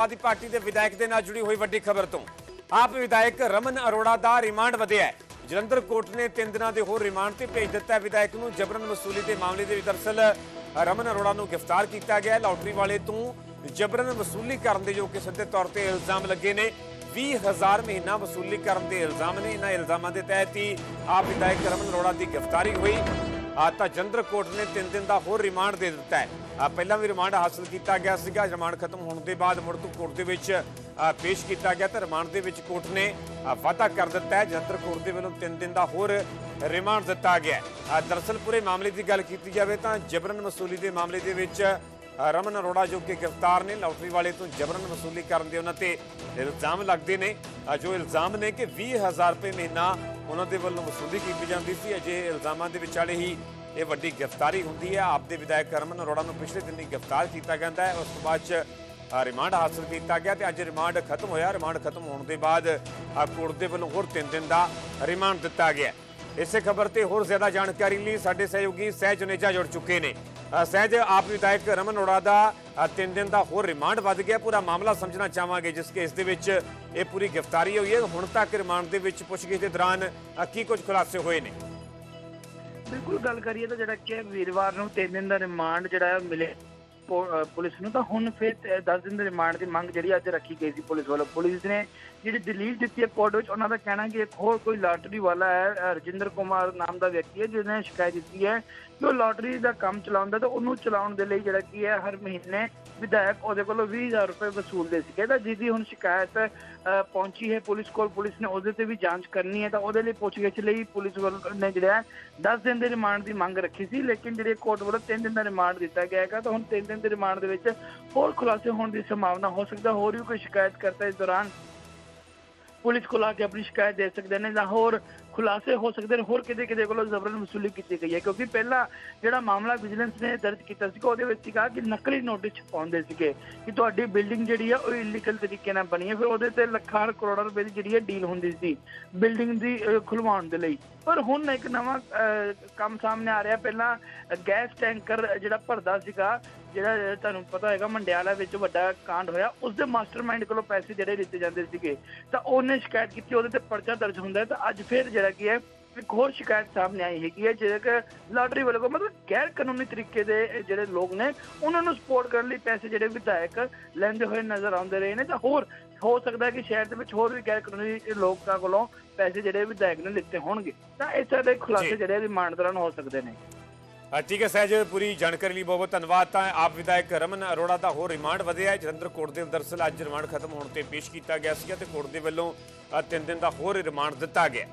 ਆਦੀ ਪਾਰਟੀ ਦੇ ਵਿਧਾਇਕ ਦੇ ਨਾਲ ਜੁੜੀ ਹੋਈ ਵੱਡੀ ਖਬਰ ਤੋਂ। ਆਪ ਵਿਧਾਇਕ ਰਮਨ ਅਰੋੜਾ ਦਾ ਰਿਮਾਂਡ ਵਧਿਆ ਜਲੰਧਰ ਕੋਰਟ ਨੇ 3 ਦਿਨਾਂ ਦੇ ਹੋਰ ਰਿਮਾਂਡ ਤੇ ਭੇਜ ਦਿੱਤਾ ਵਿਧਾਇਕ ਨੂੰ ਜਬਰਨ ਵਸੂਲੀ ਦੇ ਮਾਮਲੇ ਦੇ ਵਿੱਚ ਦਰਸਲ ਰਮਨ ਅਰੋੜਾ ਨੂੰ ਗ੍ਰਿਫਤਾਰ ਕੀਤਾ ਗਿਆ ਹੈ। ਲਾਟਰੀ ਵਾਲੇ ਤੋਂ ਜਬਰਨ ਵਸੂਲੀ ਕਰਨ ਦੇ ਜੋ ਕਿ ਸਿੱਧੇ ਤੌਰ ਤੇ ਇਲਜ਼ਾਮ ਲੱਗੇ ਨੇ। 20000 ਮਹੀਨਾ ਵਸੂਲੀ ਕਰਨ ਦੇ ਇਲਜ਼ਾਮ ਨੇ। ਇਹਨਾਂ ਇਲਜ਼ਾਮਾਂ ਦੇ ਤਹਿਤ ਹੀ ਆਪ ਵਿਧਾਇਕ ਰਮਨ ਅਰੋੜਾ ਦੀ ਗ੍ਰਿਫਤਾਰੀ ਹੋਈ। ਤਾਂ ਜਲੰਧਰ ਕੋਰਟ ਨੇ 3 ਦਿਨ ਦਾ ਹੋਰ ਰਿਮਾਂਡ ਦੇ ਦਿੱਤਾ ਹੈ ਪਹਿਲਾਂ ਵੀ ਰਿਮਾਂਡ ਹਾਸਲ ਕੀਤਾ ਗਿਆ ਸੀਗਾ ਰਿਮਾਂਡ ਖਤਮ ਹੋਣ ਦੇ ਬਾਅਦ ਮੁੜ ਤੋਂ ਕੋਰਟ ਦੇ ਵਿੱਚ ਪੇਸ਼ ਕੀਤਾ ਗਿਆ ਤਾਂ ਰਿਮਾਂਡ ਦੇ ਵਿੱਚ ਕੋਰਟ ਨੇ ਆ, ਵਾਅਦਾ ਕਰ ਦਿੱਤਾ ਹੈ ਜਲੰਧਰ ਕੋਰਟ ਦੇ ਵੱਲੋਂ 3 ਦਿਨ ਦਾ ਹੋਰ ਰਿਮਾਂਡ ਦਿੱਤਾ ਗਿਆ ਹੈ ਦਰਅਸਲ ਪੂਰੇ ਮਾਮਲੇ ਦੀ ਗੱਲ ਕੀਤੀ ਜਾਵੇ ਤਾਂ ਜਬਰਨ ਵਸੂਲੀ ਦੇ ਮਾਮਲੇ ਦੇ ਵਿੱਚ ਰਮਨ ਅਰੋੜਾ ਜੋ ਕਿ ਗ੍ਰਿਫਤਾਰ ਨੇ, ਲਾਟਰੀ ਵਾਲੇ ਤੋਂ ਜਬਰਨ ਵਸੂਲੀ ਕਰਨ ਦੇ ਉਹਨਾਂ ਤੇ ਇਲਜ਼ਾਮ ਲੱਗਦੇ ਨੇ। ਜੋ ਇਲਜ਼ਾਮ ਨੇ ਕਿ 20000 ਰੁਪਏ ਮਹੀਨਾ ਉਹਨਾਂ ਦੇ ਵੱਲੋਂ ਵਸੂਲੀ ਕੀਤੀ ਜਾਂਦੀ ਸੀ। ਅਜੇ ਇਲਜ਼ਾਮਾਂ ਦੇ ਵਿਚਾਲੇ ਹੀ ਇਹ ਵੱਡੀ ਗ੍ਰਿਫਤਾਰੀ ਹੁੰਦੀ ਹੈ। ਆਪ ਦੇ ਵਿਧਾਇਕ ਰਮਨ ਅਰੋੜਾ ਨੂੰ ਪਿਛਲੇ ਦਿਨ ਹੀ ਗ੍ਰਿਫਤਾਰ ਕੀਤਾ ਜਾਂਦਾ ਹੈ। ਉਸ ਤੋਂ ਬਾਅਦ ਚ ਰਿਮਾਂਡ ਹਾਸਲ ਕੀਤਾ ਗਿਆ ਤੇ ਅੱਜ ਰਿਮਾਂਡ ਖਤਮ ਹੋਇਆ। ਰਿਮਾਂਡ ਖਤਮ ਹੋਣ ਦੇ ਬਾਅਦ ਕੋਰਟ ਦੇ ਵੱਲੋਂ ਹੋਰ 3 ਦਿਨ ਦਾ ਰਿਮਾਂਡ ਦਿੱਤਾ ਗਿਆ ਇਸੇ ਖਬਰ ਤੇ ਹੋਰ ਜ਼ਿਆਦਾ ਜਾਣਕਾਰੀ ਲਈ ਸਾਡੇ ਸਹਿਯੋਗੀ ਸਹਿਜ ਜੁਨੇਜਾ ਜੁੜ ਚੁੱਕੇ ਨੇ। ਸਹਿਜ ਆਪ ਵਿਧਾਇਕ ਰਮਨ ਅਰੋੜਾ ਦਾ 3 ਦਿਨ ਦਾ ਹੋਰ ਰਿਮਾਂਡ ਵੱਧ ਗਿਆ। ਪੂਰਾ ਮਾਮਲਾ ਸਮਝਣਾ ਚਾਹਾਂਗੇ, ਜਿਸ ਕੇਸ ਦੇ ਵਿੱਚ ਇਹ ਪੂਰੀ ਗ੍ਰਿਫਤਾਰੀ ਹੋਈ ਹੈ। ਹੁਣ ਤੱਕ ਰਿਮਾਂਡ ਦੇ ਵਿੱਚ ਪੁੱਛਗਿੱਛ ਦੇ ਦੌਰਾਨ ਕੀ ਕੁਝ ਖੁਲਾਸੇ ਹੋਏ ਨੇ? ਬਿਲਕੁਲ ਗੱਲ ਕਰੀਏ ਤਾਂ ਜਿਹੜਾ ਕਿ ਵੀਰਵਾਰ ਨੂੰ 3 ਦਿਨ ਦਾ ਰਿਮਾਂਡ ਜਿਹੜਾ ਮਿਲੇ ਪੁਲਿਸ ਨੂੰ ਤਾਂ ਹੁਣ ਫਿਰ 10 ਦਿਨ ਦੇ ਰਿਮਾਂਡ ਦੀ ਮੰਗ ਜਿਹੜੀ ਅੱਜ ਰੱਖੀ ਗਈ ਸੀ ਪੁਲਿਸ ਵੱਲੋਂ। ਪੁਲਿਸ ਨੇ ਜਿਹੜੀ ਦਲੀਲ ਦਿੱਤੀ ਹੈ ਕੋਰਟ ਵਿੱਚ ਉਹਨਾਂ ਦਾ ਕਹਿਣਾ ਕਿ ਇੱਕ ਹੋਰ ਕੋਈ ਲਾਟਰੀ ਵਾਲਾ ਹੈ ਰਜਿੰਦਰ ਕੁਮਾਰ ਨਾਮ ਦਾ ਵਿਅਕਤੀ ਹੈ ਜਿਹਨੇ ਸ਼ਿਕਾਇਤ ਦਿੱਤੀ ਹੈ ਕਿ ਉਹ ਲਾਟਰੀ ਦਾ ਕੰਮ ਚਲਾਉਂਦਾ ਤਾਂ ਉਹਨੂੰ ਚਲਾਉਣ ਦੇ ਲਈ ਜਿਹੜਾ ਕੀ ਹੈ ਹਰ ਮਹੀਨੇ ਵਿਧਾਇਕ ਉਹਦੇ ਕੋਲੋਂ 20000 ਰੁਪਏ ਵਸੂਲਦੇ ਸੀਗੇ ਤਾਂ ਜਿਹਦੀ ਹੁਣ ਸ਼ਿਕਾਇਤ ਅਹ, ਪਹੁੰਚੀ ਹੈ ਪੁਲਿਸ ਕੋਲ ਪੁਲਿਸ ਨੇ ਉਹਦੇ ਤੇ ਵੀ ਜਾਂਚ ਕਰਨੀ ਹੈ ਤਾਂ ਉਹਦੇ ਲਈ ਪੁੱਛਗਿੱਛ ਲਈ ਪੁਲਿਸ ਵੱਲੋਂ ਨੇ ਜਿਹੜਾ ਹੈ 10 ਦਿਨ ਦੇ ਰਿਮਾਂਡ ਦੀ ਮੰਗ ਰੱਖੀ ਸੀ ਲੇਕਿਨ ਜਿਹੜੇ ਕੋਰਟ ਵੱਲੋਂ 3 ਦਿਨ ਦਾ ਰਿਮਾਂਡ ਦਿੱਤਾ ਗਿਆ ਹੈਗਾ ਤਾਂ ਹੁਣ 3 ਦਿਨ ਦੇ ਰਿਮਾਂਡ ਦੇ ਵਿੱਚ ਹੋਰ ਖੁਲਾਸੇ ਹੋਣ ਦੀ ਸੰਭਾਵਨਾ ਹੋ ਸਕਦਾ, ਹੋਰ ਵੀ ਕੋਈ ਸ਼ਿਕਾਇਤ ਕਰਤਾ ਇਸ ਦੌਰਾਨ। ਪੁਲਿਸ ਕੋਲ ਆ ਕੇ ਆਪਣੀ ਸ਼ਿਕਾਇਤ ਦੇ ਸਕਦੇ ਨੇ ਜਾਂ ਹੋਰ ਖੁਲਾਸੇ ਹੋ ਸਕਦੇ ਨੇ। ਹੋਰ ਕਿਤੇ ਕਿਤੇ ਕੋਲੋਂ ਜ਼ਬਰਨ ਵਸੂਲੀ ਕੀਤੀ ਗਈ ਹੈ। ਕਿਉਂਕਿ ਪਹਿਲਾਂ ਜਿਹੜਾ ਮਾਮਲਾ ਵਿਜੀਲੈਂਸ ਨੇ ਦਰਜ ਕੀਤਾ ਸੀ, ਉਹਦੇ ਵਿੱਚ ਸੀਗਾ ਕਿ ਨਕਲੀ ਨੋਟਿਸ ਛਪਾਉਂਦੇ ਸੀਗੇ ਕਿ ਤੁਹਾਡੀ ਬਿਲਡਿੰਗ ਜਿਹੜੀ ਆ, ਉਹ ਇਲੀਗਲ ਤਰੀਕੇ ਨਾਲ ਬਣੀ ਹੈ। ਫਿਰ ਉਹਦੇ ਤੇ ਲੱਖਾਂ ਕਰੋੜਾਂ ਰੁਪਏ ਦੀ ਜਿਹੜੀ ਹੈ ਡੀਲ ਹੁੰਦੀ ਸੀ ਬਿਲਡਿੰਗ ਦੀ ਖੁਲਵਾਉਣ ਦੇ ਲਈ। ਪਰ ਹੁਣ ਇੱਕ ਨਵਾਂ ਕੰਮ ਸਾਹਮਣੇ ਆ ਰਿਹਾ। ਪਹਿਲਾਂ ਗੈਸ ਟੈਂਕਰ ਜਿਹੜਾ ਭਰਦਾ ਸੀਗਾ, ਜਿਹੜਾ ਤੁਹਾਨੂੰ ਪਤਾ ਹੋਏਗਾ, ਮੰਡਿਆਲਾ ਵਿੱਚ ਵੱਡਾ ਕਾਂਡ ਹੋਇਆ, ਉਸ ਦੇ ਮਾਸਟਰਮਾਈਂਡ ਕੋਲੋਂ ਪੈਸੇ ਜਿਹੜੇ ਲਿੱਤੇ ਜਾਂਦੇ ਸੀਗੇ। ਤਾਂ ਉਹਨੇ ਸ਼ਿਕਾਇਤ ਕੀਤੀ, ਉਹਦੇ ਤੇ ਪਰਚਾ ਦਰਜ ਹੁੰਦਾ ਤਾਂ ਅੱਜ ਫਿਰ ਜਿਹੜਾ ਕੀ ਹੈ। ਇੱਕ ਹੋਰ ਸ਼ਿਕਾਇਤ ਸਾਹਮਣੇ ਆਈ ਹੈਗੀ ਹੈ ਜਿਹੜਾ ਕਿ ਲਾਟਰੀ ਵਾਲੇ ਕੋ ਮਤਲਬ ਗੈਰ ਕਾਨੂੰਨੀ ਤਰੀਕੇ ਦੇ ਜਿਹੜੇ ਲੋਕ ਨੇ ਉਹਨਾਂ ਨੂੰ ਸਪੋਰਟ ਕਰਨ ਲਈ ਪੈਸੇ ਜਿਹੜੇ ਵਿਧਾਇਕ ਲੈਂਦੇ ਹੋਏ ਨਜ਼ਰ ਆਉਂਦੇ ਰਹੇ ਨੇ। ਤਾਂ ਹੋਰ ਹੋ ਸਕਦਾ ਹੈ ਕਿ ਸ਼ਹਿਰ ਦੇ ਵਿੱਚ ਹੋਰ ਵੀ ਗੈਰ ਕਾਨੂੰਨੀ ਲੋਕਾਂ ਕੋਲੋਂ ਪੈਸੇ ਜਿਹੜੇ ਵਿਧਾਇਕ ਨੇ ਲਿੱਤੇ ਹੋਣਗੇ। ਤਾਂ ਇਸ ਤਰ੍ਹਾਂ ਦੇ। ਖੁਲਾਸੇ ਜਿਹੜੇ ਰਿਮਾਂਡ ਦੌਰਾਨ ਹੋ ਸਕਦੇ ਨੇ। ਠੀਕ ਹੈ ਸਹਿਜ ਪੂਰੀ ਜਾਣਕਾਰੀ ਲਈ ਬਹੁਤ ਬਹੁਤ ਧੰਨਵਾਦ। ਤਾਂ ਆਪ ਵਿਧਾਇਕ ਰਮਨ ਅਰੋੜਾ ਦਾ ਹੋਰ ਰਿਮਾਂਡ ਵਧਿਆ। ਹੈ ਜਲੰਧਰ ਕੋਰਟ ਦੇ ਦਰਸਲ ਅੱਜ ਰਿਮਾਂਡ ਖਤਮ ਹੋਣ ਤੇ ਪੇਸ਼ ਕੀਤਾ ਗਿਆ ਸੀ ਤੇ ਕੋਰਟ ਦੇ ਵੱਲੋਂ 3 ਦਿਨ ਦਾ ਹੋਰ ਰਿਮਾਂਡ ਦਿੱਤਾ ਗਿਆ।